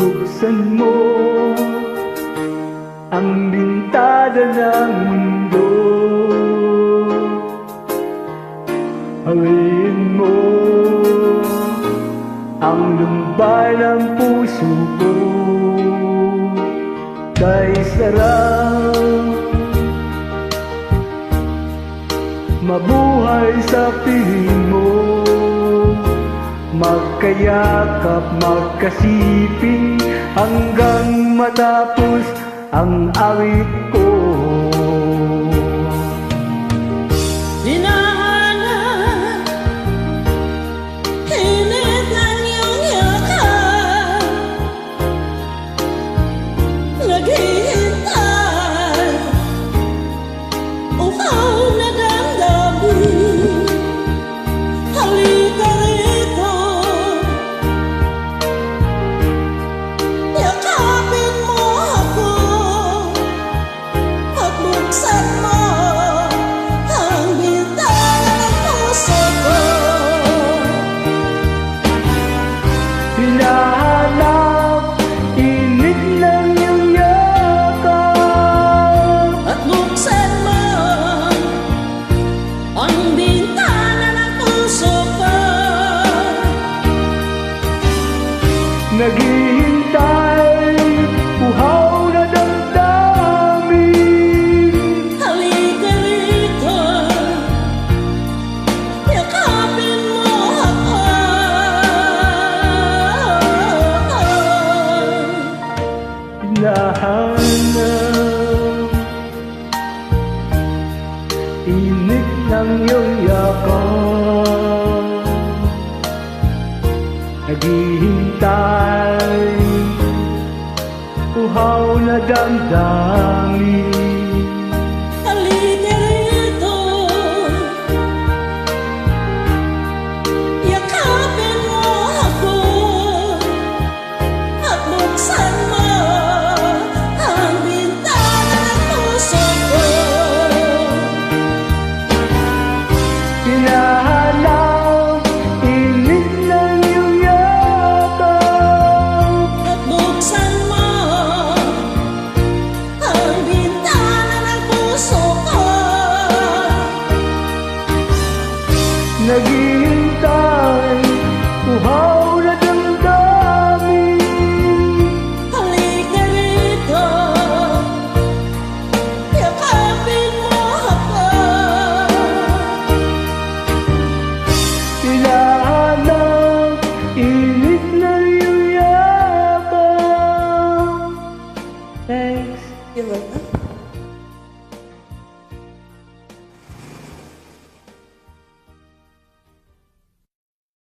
Buksan mo ang bintada ng mundo. Hawain mo ang lumbay ng puso ko. Kay sarap mabuhay sa piling Magkayakap, magkasiping Hanggang matapos ang awit ko Naghihintay, uhaw na damdamin. Halika rito Yakapin mo ako. Hinahanap Init ng iyong yakap. Naghihintay Uhaw na damdamin naghihintay buhay